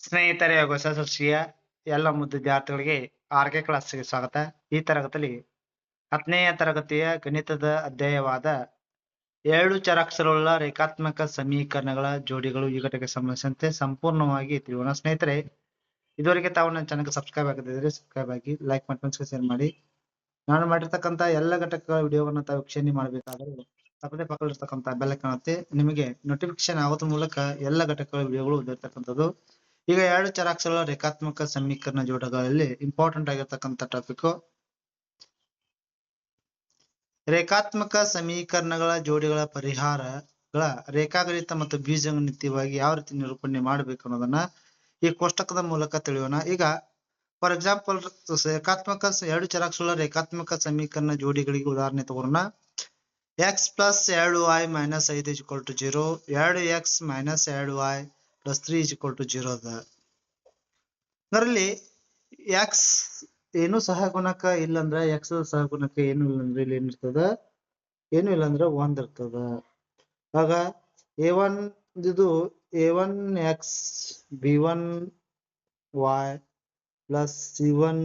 ಸ್ನೇಹಿತರೆ ಹೊಸ ಸೃಷ್ಟಿಯ ಎಲ್ಲ ಮುದ್ದು ವಿದ್ಯಾರ್ಥಿಗಳಿಗೆ ಕ್ಲಾಸ್ ಕ್ಲಾಸ್ಗೆ ಸ್ವಾಗತ. ಈ ತರಗತಿಯಲ್ಲಿ ಹತ್ತನೆಯ ತರಗತಿಯ ಗಣಿತದ ಅಧ್ಯಾಯವಾದ ಏಳು ಚರಾಕ್ಷರವುಳ್ಳ ರೇಖಾತ್ಮಕ ಸಮೀಕರಣಗಳ ಜೋಡಿಗಳು ಈ ಘಟಕ್ಕೆ ಸಂಬಂಧಿಸಿದಂತೆ ಸಂಪೂರ್ಣವಾಗಿ ತಿಳಿಯೋಣ. ಸ್ನೇಹಿತರೆ, ಇದುವರೆಗೆ ತಾವು ನನ್ನ ಚಾನಲ್ಗೆ ಸಬ್ಸ್ಕ್ರೈಬ್ ಆಗದಿದ್ದರೆ ಸಬ್ಸ್ಕ್ರೈಬ್ ಆಗಿ ಲೈಕ್ ಮತ್ತು ಶೇರ್ ಮಾಡಿ. ನಾನು ಮಾಡಿರ್ತಕ್ಕಂಥ ಎಲ್ಲ ಘಟಕಗಳ ವಿಡಿಯೋವನ್ನು ತಾವು ವೀಕ್ಷಣೆ ಮಾಡಬೇಕಾದರೆ ತಪ್ಪದೆ ಪಕ್ಕದಲ್ಲಿರ್ತಕ್ಕಂಥ ಬೆಲ್ಲ ಕಾಣುತ್ತೆ ನಿಮಗೆ ನೋಟಿಫಿಕೇಶನ್ ಆಗೋದ್ರ ಮೂಲಕ ಎಲ್ಲ ಘಟಕಗಳ ವಿಡಿಯೋಗಳು ಓದಿರ್ತಕ್ಕಂಥದ್ದು ಈಗ ಎರಡು ಚರಾಕ್ಷರಗಳ ರೇಖಾತ್ಮಕ ಸಮೀಕರಣ ಜೋಡಗಳಲ್ಲಿ ಇಂಪಾರ್ಟೆಂಟ್ ಆಗಿರ್ತಕ್ಕಂಥ ಟಾಪಿಕ್ ರೇಖಾತ್ಮಕ ಸಮೀಕರಣಗಳ ಜೋಡಿಗಳ ಪರಿಹಾರಗಳ ರೇಖಾಗಣಿತ ಮತ್ತು ಬೀಜಗಣಿತವಾಗಿ ಯಾವ ರೀತಿ ನಿರೂಪಣೆ ಮಾಡಬೇಕು ಅನ್ನೋದನ್ನ ಈ ಕೋಷ್ಟಕದ ಮೂಲಕ ತಿಳಿಯೋಣ. ಈಗ ಫಾರ್ ಎಕ್ಸಾಂಪಲ್ ರೇಖಾತ್ಮಕ ಎರಡು ಚರಾಕ್ಷರಗಳ ರೇಖಾತ್ಮಕ ಸಮೀಕರಣ ಜೋಡಿಗಳಿಗೆ ಉದಾಹರಣೆ ತಗೋಣ. ಎಕ್ಸ್ ಪ್ಲಸ್ ಎರಡು ವೈ ಮೈನಸ್ ಐದು ಇಸ್ ಟು ಜೀರೋ ಎರಡು ಎಕ್ಸ್ ಮೈನಸ್ ಎರಡು y plus three is to zero ಅದ ಅದರಲ್ಲಿ ಎಕ್ಸ್ ಏನು ಸಹಗುಣಕ ಇಲ್ಲಂದ್ರ ಎಕ್ಸ್ ಸಹಗುಣಕ ಏನು ಇಲ್ಲಂದ್ರೆ ಇಲ್ಲಿ ಏನಿರ್ತದ? ಏನು ಇಲ್ಲ ಅಂದ್ರೆ ಒಂದ್ ಇರ್ತದ. ಆಗ ಎ ಒನ್ ಇದು a one x b one y plus c one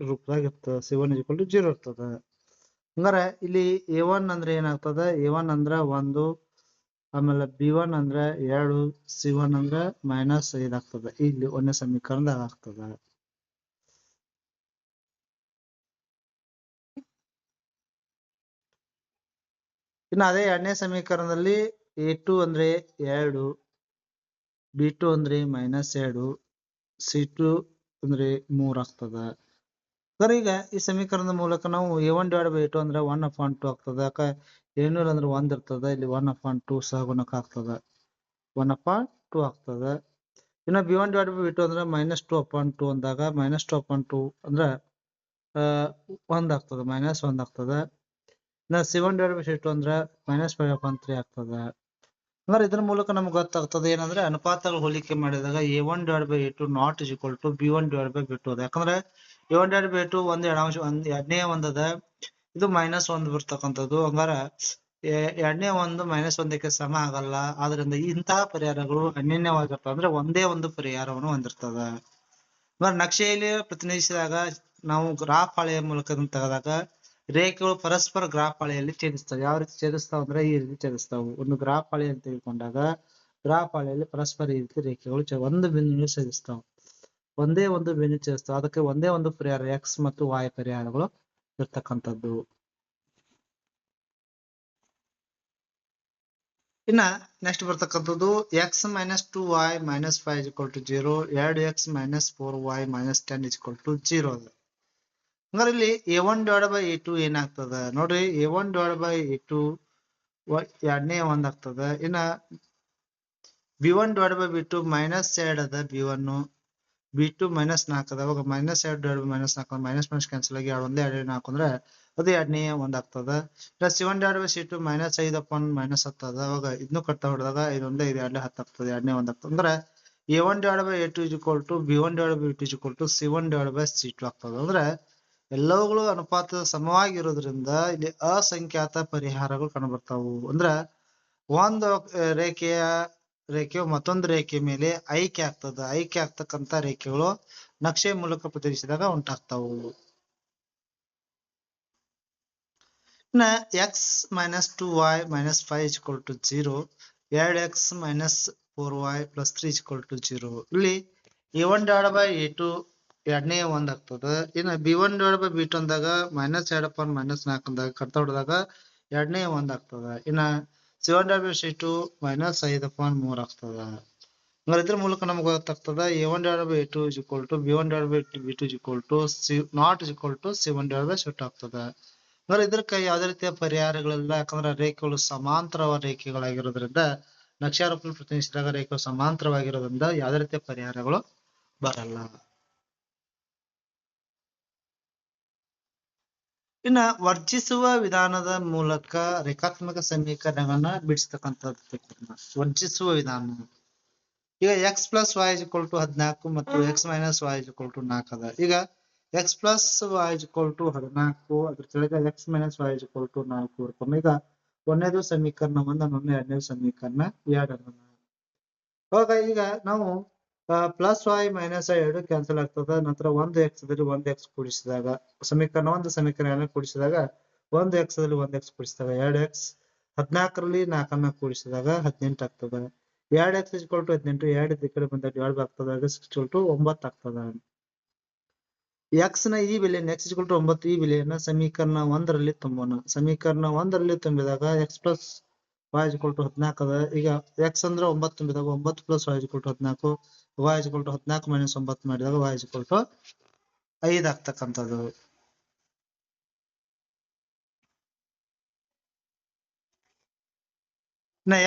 ರೂಪದಾಗ ಇರ್ತದ. C one is to zero ಇರ್ತದ. ಹಂಗಾರೆ ಇಲ್ಲಿ ಎ ಒನ್ ಅಂದ್ರೆ ಏನಾಗ್ತದ? ಎ ಒನ್ ಅಂದ್ರ ಒಂದು ಆಮೇಲೆ ಬಿ ಒನ್ ಅಂದ್ರೆ ಎರಡು ಸಿ ಒನ್ ಅಂದ್ರೆ ಮೈನಸ್ ಇದಾಗ್ತದೆ ಇಲ್ಲಿ ಒಂದೇ ಸಮೀಕರಣದಾಗ ಆಗ್ತದ. ಇನ್ನು ಅದೇ ಎರಡನೇ ಸಮೀಕರಣದಲ್ಲಿ ಎ ಟು ಅಂದ್ರೆ ಎರಡು ಬಿ ಟು ಅಂದ್ರೆ ಮೈನಸ್ ಎರಡು ಸಿ ಟು ಅಂದ್ರೆ ಮೂರ್ ಆಗ್ತದ. ಸರ್, ಈಗ ಈ ಸಮೀಕರಣದ ಮೂಲಕ ನಾವು a one divide by two ಅಂದ್ರೆ ಒನ್ ಅಪಾನ್ ಟು ಆಗ್ತದ. ಯಾಕ? ಏನು ಅಂದ್ರೆ ಒಂದ್ ಇರ್ತದ. ಇಲ್ಲಿ ಒನ್ ಅಪಾನ್ ಟು ಸಹಗುಣಕ ಆಗ್ತದ. ಒನ್ ಅಪಾನ್ ಟು ಆಗ್ತದ. ಇನ್ನು b one divide by two ಅಂದ್ರೆ ಮೈನಸ್ ಟು ಅಪಾನ್ ಟು ಅಂದಾಗ ಮೈನಸ್ ಟು ಅಪಾನ್ ಟು ಅಂದ್ರ ಒಂದ್ ಆಗ್ತದ. ಮೈನಸ್ ಒಂದ್ ಆಗ್ತದ. ಇನ್ನ c one divide by two ಅಂದ್ರೆ ಮೈನಸ್ ಫೈವ್ ಅಪಾನ್ ತ್ರೀ ಆಗ್ತದ. ಅಂದ್ರೆ ಇದ್ರ ಮೂಲಕ ನಮ್ಗೆ ಗೊತ್ತಾಗ್ತದೆ ಏನಂದ್ರೆ ಅನುಪಾತಗಳ ಹೋಲಿಕೆ ಮಾಡಿದಾಗ a one divide by a two not is equal to b one divide by b two ಯಾಕಂದ್ರೆ ಡಿವೈಡ್ ಬೈ ಟು ಒಂದ್ ಎಡಾಂಶ ಒಂದ್ ಎರಡನೇ ಒಂದ್ ಅದ. ಇದು ಮೈನಸ್ ಒಂದ್ ಬರ್ತಕ್ಕಂಥದ್ದು. ಹಂಗಾರ ಎರಡನೇ ಒಂದು ಮೈನಸ್ ಒಂದಕ್ಕೆ ಸಮ ಆಗಲ್ಲ. ಆದ್ರಿಂದ ಇಂತಹ ಪರಿಹಾರಗಳು ಅನ್ಯನ್ಯವಾಗಿರ್ತವೆ. ಅಂದ್ರೆ ಒಂದೇ ಒಂದು ಪರಿಹಾರವನ್ನು ಹೊಂದಿರ್ತದ. ನಕ್ಷೆಯಲ್ಲಿ ಪ್ರತಿನಿಧಿಸಿದಾಗ ನಾವು ಗ್ರಾಫ್ ಹಾಳೆಯ ಮೂಲಕ ತೆಗೆದಾಗ ರೇಖೆಗಳು ಪರಸ್ಪರ ಗ್ರಾಫ್ ಹಾಳೆಯಲ್ಲಿ ಛೇದಿಸ್ತವೆ. ಯಾವ ರೀತಿ ಛೇದಿಸ್ತಾವ ಅಂದ್ರೆ ಈ ರೀತಿ ಛೇದಿಸ್ತಾವು. ಒಂದು ಗ್ರಾಫ್ ಹಾಳೆ ಅಂತ ತೆಗೆದುಕೊಂಡಾಗ ಗ್ರಾಫ್ ಹಾಳೆಯಲ್ಲಿ ಪರಸ್ಪರ ಈ ರೀತಿ ರೇಖೆಗಳು ಒಂದು ಬಿಂದುವಿನಲ್ಲಿ ಛೇದಿಸ್ತಾವ. ಒಂದೇ ಒಂದು ಛೇದಿಸ್ತಾವ ಅದಕ್ಕೆ ಒಂದೇ ಒಂದು ಪರಿಹಾರ ಎಕ್ಸ್ ಮತ್ತು ವಾಯ್ ಪರಿಹಾರಗಳು ಇರ್ತಕ್ಕಂಥದ್ದು. ಇನ್ನ ನೆಕ್ಸ್ಟ್ ಬರ್ತಕ್ಕಂಥದ್ದು x minus two y minus five is to zero ಎರಡು x minus four y minus ten is to zero ಅದ. ಹಂಗಾರೆ ಇಲ್ಲಿ a one divide by a two ಏನಾಗ್ತದ? ನೋಡ್ರಿ a one divide by a two ಎರಡನೇ ಒಂದ್ ಆಗ್ತದ ಇನ್ನ b one divide by b two minus ಎರಡ್ ಅದ b one b two minus ನಾಲ್ಕು ಅದ. ಅವಾಗ ಮೈನಸ್ ಎರಡು ಬೈ ಮೈನಸ್ ನಾಲ್ಕು ಮೈನಸ್ ಮೈನಸ್ ಕ್ಯಾನ್ಸಲ್ ಆಗಿ ಎರಡು ಒಂದೇ, ಎರಡು ನಾಲ್ಕು ಅಂದ್ರೆ ಅದು ಎರಡನೇ ಒಂದ್ ಆಗ್ತದ. ಇಲ್ಲ c one by c two minus ಐದು ಅಪಾನ್ ಮೈನಸ್ ಹತ್ತದ ಅವಾಗ ಇದನ್ನು ಕಟ್ತಾ ಹೊಡೆದಾಗ ಇದೊಂದೇ ಇದು ಎರಡನೇ ಹತ್ತು ಆಗ್ತದೆ. ಎರಡನೇ ಒಂದ್ ಆಗ್ತದೆ. ಅಂದ್ರೆ a one divide by a two is equal to b one divide by two is equal to c one divide by c two ಆಗ್ತದೆ. ಅಂದ್ರೆ ಎಲ್ಲವುಗಳು ಅನುಪಾತ ಸಮವಾಗಿರೋದ್ರಿಂದ ಇಲ್ಲಿ ಅಸಂಖ್ಯಾತ ಪರಿಹಾರಗಳು ಕಂಡುಬರ್ತಾವು. ಅಂದ್ರೆ ಒಂದು ರೇಖೆಯ ರೇಖೆಯು ಮತ್ತೊಂದು ರೇಖೆ ಮೇಲೆ ಐಕ್ಯ ಆಗ್ತದ. ಐಕ್ಯ ಆಗ್ತಕ್ಕಂತ ರೇಖೆಗಳು ನಕ್ಷೆ ಮೂಲಕ ಪ್ರತಿನಿಧಿಸಿದಾಗ ಉಂಟಾಗ್ತಾವು. ಇನ್ನ x minus two y minus five is equal to zero ಎರಡು x minus four y plus three is equal to zero ಇಲ್ಲಿ a one divide by a two ಎರಡನೇ ಒಂದ್ ಆಗ್ತದ. ಇನ್ನ b one divide by b two ಅಂದಾಗ minus ಎರಡು upon minus ನಾಲ್ಕು ಅಂದಾಗ ಕಟ್ಟ ಹೊಡೆದಾಗ ಎರಡನೇ ಒಂದ್ ಆಗ್ತದ. ಇನ್ನ c one divide by c two minus ಐದು ಪಾಯಿಂಟ್ ಮೂರ್ ಆಗ್ತದ ಹಂಗಾರೆ ಇದ್ರ ಮೂಲಕ ನಮ್ಗೆ ಗೊತ್ತಾಗ್ತದ A one dot by two is equal to b one dot by b two is equal to c not is equal to c one dot by c ಆಗ್ತದ ಅಂದ್ರೆ ಇದಕ್ಕೆ ಯಾವುದೇ ರೀತಿಯ ಪರಿಹಾರಗಳಿಲ್ಲ ಯಾಕಂದ್ರೆ ರೇಖೆಗಳು ಸಮಾಂತರವಾದ ರೇಖೆಗಳಾಗಿರೋದ್ರಿಂದ, ನಕ್ಷಾರೂಪದಲ್ಲಿ ಪ್ರತಿನಿಧಿಸಿದಾಗ ರೇಖೆಗಳು ಸಮಾಂತರವಾಗಿರೋದ್ರಿಂದ ಯಾವುದೇ ರೀತಿಯ ಪರಿಹಾರಗಳು ಬರಲ್ಲ. ಇನ್ನ ವರ್ಜಿಸುವ ವಿಧಾನದ ಮೂಲಕ ರೇಖಾತ್ಮಕ ಸಮೀಕರಣಗಳನ್ನ ಬಿಡಿಸ್ತಕ್ಕಂಥದ್ದು ವರ್ಜಿಸುವ ವಿಧಾನ. ಈಗ x plus y equal to ಹದಿನಾಲ್ಕು ಮತ್ತು x minus y equal to ನಾಲ್ಕು ಅದ. ಈಗ x plus y equal to ಹದಿನಾಲ್ಕು, ಅದ್ರ ಕೆಳಗೆ x minus y equal to ನಾಲ್ಕು ಈಗ ಒಂದನೇದು ಸಮೀಕರಣ ಒಂದು ಇನ್ನೊಂದು ಎರಡನೇದು ಸಮೀಕರಣ ಎರಡನ್ನ. ಅವಾಗ ಈಗ ನಾವು ಪ್ಲಸ್ ವೈ ಮೈನಸ್ ಎರಡು ಕ್ಯಾನ್ಸಲ್ ಆಗ್ತದ. ನಂತರ ಒಂದು ಎಕ್ಸ್ ದಲ್ಲಿ ಒಂದು ಎಕ್ಸ್ ಕೂಡಿಸಿದಾಗ, ಸಮೀಕರಣ ಒಂದು ಸಮೀಕರಣ ಕೂಡಿಸಿದಾಗ, ಒಂದು ಎಕ್ಸ್ ದಲ್ಲಿ ಒಂದು ಎಕ್ಸ್ ಕೂಡಿಸಿದಾಗ ಎರಡು ಎಕ್ಸ್ ಹದಿನಾಲ್ಕರಲ್ಲಿ ನಾಲ್ಕನ್ನ ಕೂಡಿಸಿದಾಗ ಹದಿನೆಂಟು ಆಗ್ತದ. ಎರಡು ಎಕ್ಸ್ ಇಸ್ಕೊಲ್ ಟು ಹದಿನೆಂಟು, ಎರಡು ಈ ಕಡೆ ಎರಡು ಆಗ್ತದಾಗ ಸಿಕ್ಸ್ ಟು ಒಂಬತ್ತು ಆಗ್ತದ. ಎಕ್ಸ್ನ ಈ ಬೆಲೆ ಎಕ್ಸ್ ಇಸ್ಕೊಲ್ ಟು ಒಂಬತ್ತು ಈ ಬೆಲೆಯನ್ನ ಸಮೀಕರಣ ಒಂದರಲ್ಲಿ ತುಂಬೋಣ. ಸಮೀಕರಣ ಒಂದರಲ್ಲಿ ತುಂಬಿದಾಗ ಎಕ್ಸ್ ಪ್ಲಸ್ ವೈ ಕೊಟ್ಟು ಹದಿನಾಲ್ಕು ಅದ. ಈಗ ಎಕ್ಸ್ ಅಂದ್ರೆ ಒಂಬತ್ತು ತುಂಬಿದಾಗ ಒಂಬತ್ತು ಪ್ಲಸ್ ವಾಯ್ ಕೊಟ್ಟು ಹದಿನಾಲ್ಕು. ವಾಯ್ ಕೊಟ್ಟು ಹದಿನಾಲ್ಕು ಮೈನಸ್ ಒಂಬತ್ತು ಮಾಡಿದಾಗ ವಾಯ್ ಕೊಟ್ಟು ಐದು ಆಗ್ತಕ್ಕಂಥದ್ದು.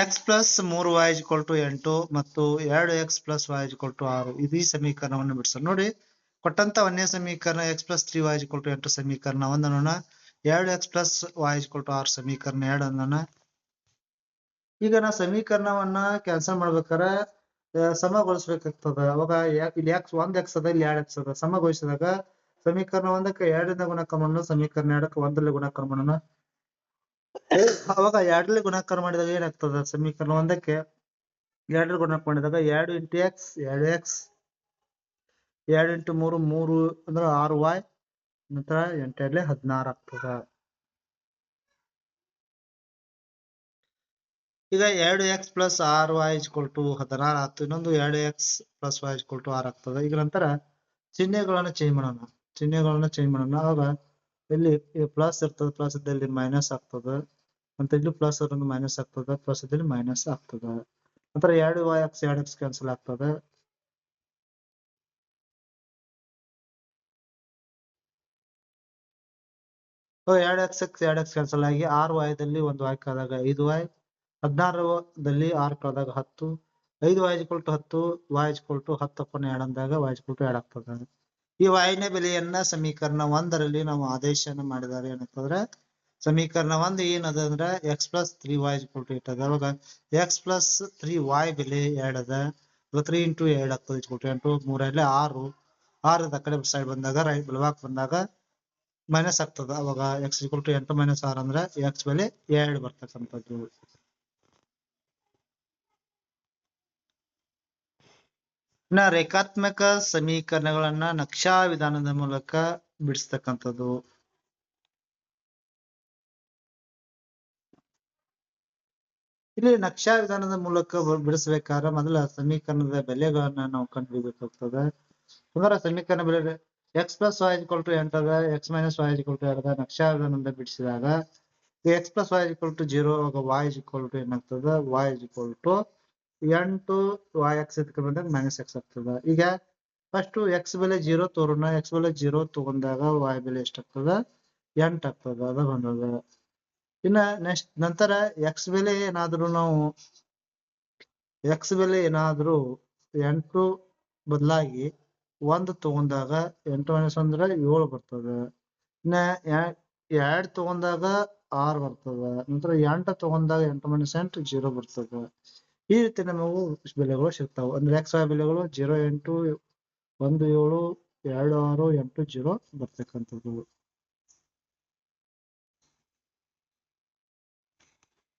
ಎಕ್ಸ್ ಪ್ಲಸ್ ಮೂರು ವಾಯ್ ಕೊಟ್ಟು ಎಂಟು ಮತ್ತು ಎರಡು ಎಕ್ಸ್ ಪ್ಲಸ್ ವಾಯ್ ಕೊಟ್ಟು ಆರು. ಇದು ಈ ಸಮೀಕರಣವನ್ನು ಬಿಡಿಸೋಣ. ನೋಡಿ ಕೊಟ್ಟಂತ ಒಂದೇ ಸಮೀಕರಣ ಎಕ್ಸ್ ಪ್ಲಸ್ ತ್ರೀ ವಾಯ್ ಕೊಟ್ಟು ಎಂಟು ಸಮೀಕರಣ ಒಂದನ್ನೋಣ ಎರಡು ಎಕ್ಸ್ ಪ್ಲಸ್ ವಾಯ್ ಕೊಟ್ಟು ಆರು ಸಮೀಕರಣ ಎರಡು ಅನ್ನೋಣ. ಈಗ ನಾ ಸಮೀಕರಣವನ್ನ ಕ್ಯಾನ್ಸಲ್ ಮಾಡ್ಬೇಕಾರ ಸಮಗೊಳಿಸ್ಬೇಕಾಗ್ತದ. ಅವಾಗ ಇಲ್ಲಿ ಎಕ್ಸ್ ಒಂದ್ ಎಕ್ಸ್ ಅದ, ಇಲ್ಲಿ ಎರಡ್ ಎಕ್ಸ್ ಅದ. ಸಮಗೊಳಿಸಿದಾಗ ಸಮೀಕರಣ ಒಂದಕ್ಕೆ ಎರಡರಿಂದ ಗುಣಾಕಾರ ಮಾಡೋಣ ಸಮೀಕರಣ ಎರಡಕ್ಕೆ ಒಂದರಲ್ಲಿ ಗುಣಾಕಾರ ಮಾಡೋಣ. ಅವಾಗ ಎರಡರಲ್ಲಿ ಗುಣಾಕಾರ ಮಾಡಿದಾಗ ಏನಾಗ್ತದ? ಸಮೀಕರಣ ಒಂದಕ್ಕೆ ಎರಡರಲ್ಲಿ ಗುಣಾಕಾರ ಮಾಡಿದಾಗ ಎರಡು ಇಂಟು ಎಕ್ಸ್ ಎರಡು ಎಕ್ಸ್ ಎರಡು ಇಂಟು ಮೂರು ಮೂರು ಅಂದ್ರೆ ಆರು ವಾಯ್ ನಂತರ ಎಂಟೆರಡ್ಲೆ ಹದಿನಾರು ಆಗ್ತದ. ಈಗ ಎರಡು ಎಕ್ಸ್ ಪ್ಲಸ್ ಆರ್ ವೈ ಇಸ್ಕೊಲ್ ಟು ಹದಿನಾರು ಆಗ್ತದೆ ಇನ್ನೊಂದು ಎರಡು x plus y is equal to R ಆಗ್ತದೆ. ಈಗ ನಂತರ ಚಿಹ್ನೆಗಳನ್ನ ಚೇಂಜ್ ಮಾಡೋಣ. ಚಿಹ್ನೆಗಳನ್ನ ಚೇಂಜ್ ಮಾಡೋಣ. ಅವಾಗ ಇಲ್ಲಿ ಪ್ಲಸ್ ಇರ್ತದೆ. ಪ್ಲಸ್ ಇದ್ದಲ್ಲಿ ಮೈನಸ್ ಆಗ್ತದೆ. ಮತ್ತೆ ಇಲ್ಲಿ ಪ್ಲಸ್ ಇರೋದು ಮೈನಸ್ ಆಗ್ತದೆ. ಪ್ಲಸ್ ಇದ್ದಲ್ಲಿ ಮೈನಸ್ ಆಗ್ತದೆ. ನಂತರ ಎರಡು ವೈ ಎಕ್ಸ್ ಎರಡು ಎಕ್ಸ್ ಕ್ಯಾನ್ಸಲ್ ಆಗ್ತದೆ. ಎರಡು ಎಕ್ಸ್ ಎಕ್ಸ್ ಎರಡು ಎಕ್ಸ್ ಕ್ಯಾನ್ಸಲ್ ಆಗಿ ಆರು ವಾಯದಲ್ಲಿ ಒಂದು ವಾಯ್ ಕಳೆದಾಗ ಐದು ವಾಯ್ ಹದಿನಾರದಲ್ಲಿ ಆರು ಕಳೆದಾಗ ಹತ್ತು, ಐದು ವಾಯ್ ಇಕ್ವಲ್ ಟು ಹತ್ತು ವಾಯ್ ಕೊಲ್ಟು ಟು ಹತ್ತು ಅಪ್ಪನ ಎರಡು ಅಂದಾಗ ವಾಯ್ ಇಕ್ವಲ್ ಟು ಎರಡು ಆಗ್ತದೆ. ಈ ವಾಯಿನ ಬೆಲೆಯನ್ನ ಸಮೀಕರಣ ಒಂದರಲ್ಲಿ ನಾವು ಆದೇಶನ ಮಾಡಿದ್ದಾರೆ ಏನಂತಂದ್ರೆ, ಸಮೀಕರಣ ಒಂದು ಏನದ ಅಂದ್ರೆ x plus three y to eight ಅದ. ಅವಾಗ ಎಕ್ಸ್ ಪ್ಲಸ್ ತ್ರೀ ವಾಯ್ ಬೆಲೆ ಎರಡು ಅದ. ತ್ರೀ ಇಂಟು ಎರಡು ಆಗ್ತದೆ ಟು ಎಂಟು ಮೂರಲ್ಲಿ ಆರು. ಆರದ ಕಡೆ ಸೈಡ್ ಬಂದಾಗ ರೈಟ್ ಬಲವಾಗ ಬಂದಾಗ ಮೈನಸ್ ಆಗ್ತದ. ಅವಾಗ ಎಕ್ಸ್ ಟು ಎಂಟು ಮೈನಸ್ ಆರ್ ಅಂದ್ರೆ ಎಕ್ಸ್ ಬೆಲೆ ಎರಡು ಬರ್ತಕ್ಕಂಥದ್ದು. ಇನ್ನ ರೇಖಾತ್ಮಕ ಸಮೀಕರಣಗಳನ್ನ ನಕ್ಷಾ ವಿಧಾನದ ಮೂಲಕ ಬಿಡಿಸ್ತಕ್ಕಂಥದ್ದು. ಇಲ್ಲಿ ನಕ್ಷಾ ವಿಧಾನದ ಮೂಲಕ ಬಿಡಿಸ್ಬೇಕಾದ್ರೆ ಮೊದಲ ಸಮೀಕರಣದ ಬೆಲೆಗಳನ್ನ ನಾವು ಕಂಡುಹಿಡಿಬೇಕಾಗ್ತದೆ ಅಂದ್ರೆ ಸಮೀಕರಣ ಬೆಲೆ x plus y equal to ಎಂಟದ x minus y equal to ಎರಡದ ನಕ್ಷಾ ವಿಧಾನದಿಂದ ಬಿಡಿಸಿದಾಗ x plus y equal to zero ಆಗ ವೈ ಇಕ್ವಲ್ ಟು ಏನಾಗ್ತದ? ವೈ ಇಕ್ವಲ್ ಟು ಎಂಟು ವೈ ಎಕ್ಸ್ ಇದಕ್ಕೆ ಬಂದಾಗ ಮೈನಸ್ ಎಕ್ಸ್ ಆಗ್ತದ. ಈಗ ಫಸ್ಟ್ ಎಕ್ಸ್ ಬೆಲೆ ಜೀರೋ ತೋರೋಣ ಎಕ್ಸ್ ಬೆಲೆ ಜೀರೋ ತಗೊಂಡಾಗ ವಾಯ್ ಬೆಲೆ ಎಷ್ಟಾಗ್ತದ ಎಂಟ್ ಆಗ್ತದ, ಅದ ಬಂದದ. ಇನ್ನ ನೆಕ್ಸ್ಟ್ ನಂತರ ಎಕ್ಸ್ ಬೆಲೆ ಏನಾದ್ರು ನಾವು ಎಕ್ಸ್ ಬೆಲೆ ಏನಾದ್ರು ಎಂಟು ಬದಲಾಗಿ ಒಂದು ತಗೊಂಡಾಗ ಎಂಟು ಮೈನಸ್ ಅಂದ್ರೆ ಏಳು ಬರ್ತದ. ಇನ್ನ ಎರಡ್ ತಗೊಂಡಾಗ ಆರ್ ಬರ್ತದ. ನಂತರ ಎಂಟು ತಗೊಂಡಾಗ ಎಂಟು ಮೈನಸ್ ಎಂಟು ಜೀರೋ ಬರ್ತದ. ಈ ರೀತಿ ನಮಗೂ ಬೆಲೆಗಳು ಸಿಗ್ತಾವ. ಅಂದ್ರೆ ಎಕ್ಸ್ ವೈ ಬೆಲೆಗಳು ಜೀರೋ ಎಂಟು ಒಂದು ಏಳು ಎರಡು ಆರು ಎಂಟು ಜೀರೋ ಬರ್ತಕ್ಕಂಥದ್ದು.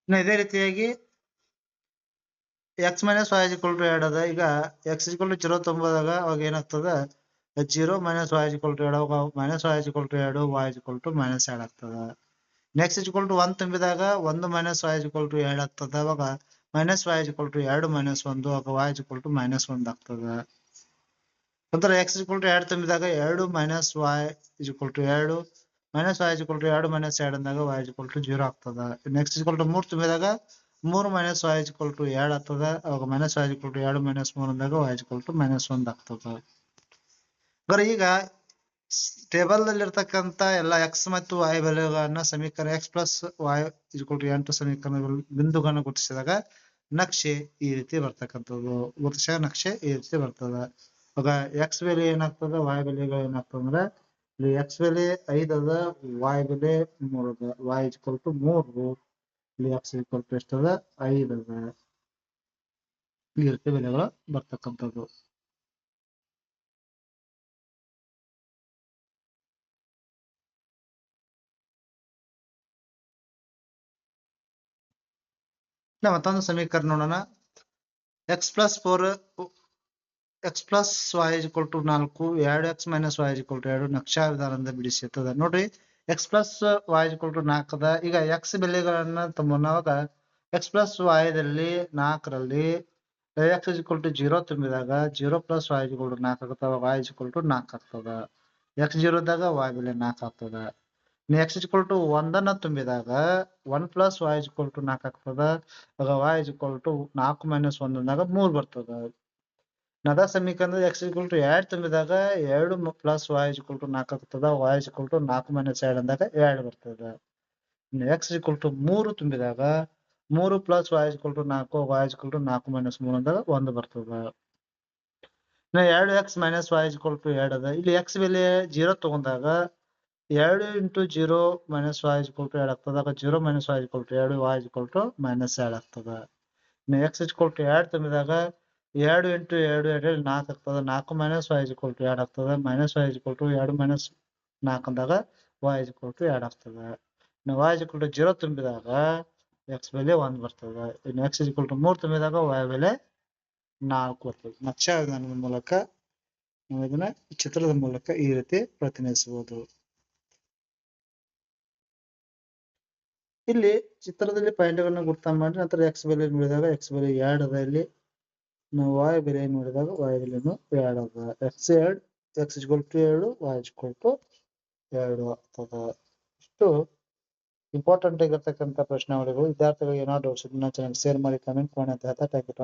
ಇದೇ ರೀತಿಯಾಗಿ x minus y equal to ಎರಡು ಅದ. ಈಗ ಎಕ್ಸ್ ಇಕ್ವಲ್ ಟು ಜೀರೋ ತೊಂಬದಾಗ ಅವಾಗ ಏನಾಗ್ತದ? Zero minus y equal to ಎರಡು ಮೈನಸ್ ವೈ ಇಕ್ವಲ್ ಟು ಎರಡು ವೈ ಇಕ್ವಲ್ ಟು ಮೈನಸ್ ಎರಡು ಆಗ್ತದ. ನೆಕ್ಸ್ಟ್ ಇಕ್ವಲ್ ಟು ಒನ್ ತುಂಬಿದಾಗ ಒಂದು ಮೈನಸ್ ವೈ ಇಕ್ವಲ್ ಟು ಎರಡು ಆಗ್ತದ. ಅವಾಗ ಮೈನಸ್ ವೈ ಇಕ್ವಲ್ ಟು ಎರಡು ಮೈನಸ್ ಒಂದು ಅವಾಗ ವೈ ಇಕ್ವಲ್ ಟು ಮೈನಸ್ ಒಂದ್ ಆಗ್ತದ ನಂತರ ಎಕ್ಸ್ ಇಕ್ವಲ್ ಟು ಎರಡು ತುಂಬಿದಾಗ ಎರಡು ಮೈನಸ್ ವೈ ಇಕ್ವಲ್ ಟು ಎರಡು ಮೈನಸ್ ವೈ ಇಕ್ವಲ್ ಟು ಎರಡು ಮೈನಸ್ ಎರಡು ಅಂದಾಗ ವೈ ಇಕ್ವಲ್ ಟು ಜೀರೋ ಆಗ್ತದ ನೆಕ್ಸ್ಟ್ ಇಕ್ವಲ್ ಟು ಮೂರು ತುಂಬಿದಾಗ ಮೂರು ಮೈನಸ್ ವೈ ಇಕ್ವಲ್ ಟು ಎರಡು ಆಗ್ತದ ಅವಾಗ ಮೈನಸ್ ವೈ ಇಕ್ವಲ್ ಟು ಎರಡು ಮೈನಸ್ ಮೂರು ಅಂದಾಗ ವೈ ಇಕ್ವಲ್ ಟು ಮೈನಸ್ ಒಂದ್ ಆಗ್ತದ ಈಗ ಟೇಬಲ್ ಇರ್ತಕ್ಕಂತ ಎಲ್ಲ ಎಕ್ಸ್ ಮತ್ತು ವೈ ಬೆಲೆಗಳನ್ನ ಸಮೀಕರಣ x plus y equal to ಎಂಟು ಸಮೀಕರಣಗಳು ಬಿಂದುಗಳನ್ನು ಗುರುತಿಸಿದಾಗ ನಕ್ಷೆ ಈ ರೀತಿ ಬರ್ತಕ್ಕಂಥದ್ದು. ಗುರುತಿಸಿದಾಗ ನಕ್ಷೆ ಈ ರೀತಿ ಬರ್ತದ. ಅವಾಗ ಎಕ್ಸ್ ಬೆಲೆ ಏನಾಗ್ತದ? ವೈ ಬೆಲೆಗಳು ಏನಾಗ್ತದ ಅಂದ್ರೆ ಇಲ್ಲಿ ಎಕ್ಸ್ ಬೆಲೆ ಐದ್ ಅದ ವೈ ಬೆಲೆ ಮೂರು ಅದ ವೈ ಇಕ್ವಲ್ ಟು ಮೂರು. ಇಲ್ಲಿ ಎಕ್ಸ್ ಇಕ್ವಲ್ ಟು ಎಷ್ಟದ? ಐದ್ ಅದ ಈ ರೀತಿ ಬೆಲೆಗಳು ಬರ್ತಕ್ಕಂಥದ್ದು. ಇನ್ನ ಮತ್ತೊಂದು ಸಮೀಕರಣ ನೋಡೋಣ. X plus four x plus y equal to ನಾಲ್ಕು, ಎರಡು x minus y equal to ಎರಡು ನಕ್ಷಾ ವಿಧಾನದಿಂದ ಬಿಡಿಸಿ ನೋಡ್ರಿ x plus y equal to ನಾಲ್ಕದ ಈಗ ಎಕ್ಸ್ ಬೆಲೆಗಳನ್ನ ತುಂಬುವಾಗ ಎಕ್ಸ್ ಪ್ಲಸ್ ದಲ್ಲಿ ನಾಲ್ಕರಲ್ಲಿ ಎಕ್ಸ್ ಇಕ್ವಲ್ ಟು ಜೀರೋ ತುಂಬಿದಾಗ zero plus y equal to ನಾಲ್ಕು ಆಗ್ತದ ವೈ ಇಕ್ವಲ್ ಟು ನಾಲ್ಕು ಆಗ್ತದ. ಎಕ್ಸ್ ಜೀರೋದಾಗ ವೈ ಬೆಲೆ ನಾಲ್ಕು ಆಗ್ತದ. ಎಕ್ಸ್ ಇಕ್ವಲ್ ಟು ಒಂದನ್ನ ತುಂಬಿದಾಗ one plus y equal to ನಾಲ್ಕು ಆಗ್ತದ ಆಗ ವಾಯ್ ಇಕ್ವಲ್ ಟು ನಾಲ್ಕು ಮೈನಸ್ ಒಂದನಾಗ ಮೂರು ಬರ್ತದ ನದ ಸಮೀಕರಣ ಎಕ್ಸ್ ಇಕ್ವಲ್ ಟು ಎರಡು ತುಂಬಿದಾಗ ಎರಡು ಪ್ಲಸ್ ವೈ ಇಕ್ವಲ್ ಟು ನಾಲ್ಕು ಆಗ್ತದ ವೈ ಇಕ್ವಲ್ ಟು ನಾಲ್ಕು ಮೈನಸ್ ಎರಡು ಅಂದಾಗ ಎರಡು ಬರ್ತದ ಎಕ್ಸ್ ಇಕ್ವಲ್ ಟು ಮೂರು ತುಂಬಿದಾಗ ಮೂರು ಪ್ಲಸ್ ವೈ ಇಕ್ವಲ್ ಟು ನಾಲ್ಕು ವೈ ಇಕ್ವಲ್ ಟು ನಾಲ್ಕು ಮೈನಸ್ ಮೂರು ಅಂದಾಗ ಒಂದು ಬರ್ತದ ಎರಡು x minus y equal to ಎರಡು ಅದ ಇಲ್ಲಿ ಎಕ್ಸ್ ಬೆಲೆ ಜೀರೋ ತಗೊಂಡಾಗ ಎರಡು into zero minus y equal to ಎರಡು ಆಗ್ತದ. ಆಗ zero minus y equal to ಎರಡು ವಾಯ್ ಇಕ್ವಲ್ ಟು ಮೈನಸ್ ಎರಡು ಆಗ್ತದ. ಇನ್ನು ಎಕ್ಸ್ ಇಕ್ವಲ್ ಟು ಎರಡು ತುಂಬಿದಾಗ ಎರಡು ಇಂಟು ಎರಡು ಎರಡು ನಾಲ್ಕು ಆಗ್ತದ. ನಾಲ್ಕು ಮೈನಸ್ ವಾಯ್ ಇಕ್ವಲ್ ಟು ಎರಡು ಆಗ್ತದ. ಮೈನಸ್ ವೈ ಇಕ್ವಲ್ ಟು ಎರಡು ಮೈನಸ್ ನಾಲ್ಕು ಅಂದಾಗ ವಾಯ್ ಇಕ್ವಲ್ ಟು ಎರಡು ಆಗ್ತದ. ಇನ್ನು ವಾಯ್ ಇಕ್ವಲ್ ಟು ಜೀರೋ ತುಂಬಿದಾಗ ಎಕ್ಸ್ ಬೆಲೆ ಒಂದು ಬರ್ತದ. ಇನ್ನು ಎಕ್ಸ್ ಇಕ್ವಲ್ ಟು ಮೂರು ತುಂಬಿದಾಗ ವಾಯ್ ಬೆಲೆ ನಾಲ್ಕು ಬರ್ತದೆ. ನಕ್ಷೆ ಮೂಲಕ ನಾವು ಇದನ್ನ ಚಿತ್ರದ ಮೂಲಕ ಈ ರೀತಿ ಪ್ರತಿನಿಧಿಸಬಹುದು. ಇಲ್ಲಿ ಚಿತ್ರದಲ್ಲಿ ಪಾಯಿಂಟ್ಗಳನ್ನ ಗುರ್ತ ಮಾಡಿ ನಂತರ ಎಕ್ಸ್ ಬೆಲೆ ನೋಡಿದಾಗ ಎಕ್ಸ್ ಬೆಲೆ ಎರಡು ಅದ ಇಲ್ಲಿ. ನಾವು ವಾಯ್ ಬೆಲೆ ನೋಡಿದಾಗ ವಾಯ್ ಬೆಲೆನು ಎರಡು ಅದ. ಎಕ್ಸ್ ಎರಡು ಎಕ್ಸ್ ಇಕ್ವಲ್ ಟು ಎರಡು ವಾಯ್ ಇಕ್ವಲ್ ಟು ಎರಡು ಆಗ್ತದ. ಇಷ್ಟು ಇಂಪಾರ್ಟೆಂಟ್ ಆಗಿರ್ತಕ್ಕಂಥ ಪ್ರಶ್ನಾವಳಿಗಳು. ವಿದ್ಯಾರ್ಥಿಗಳು ಏನಾದ್ರು ಡೌಟ್ಸ್ ಶೇರ್ ಮಾಡಿ ಕಮೆಂಟ್ ಮಾಡಿ ಅಂತ ಹೇಳ್ತಾ ಥ್ಯಾಂಕ್ ಯು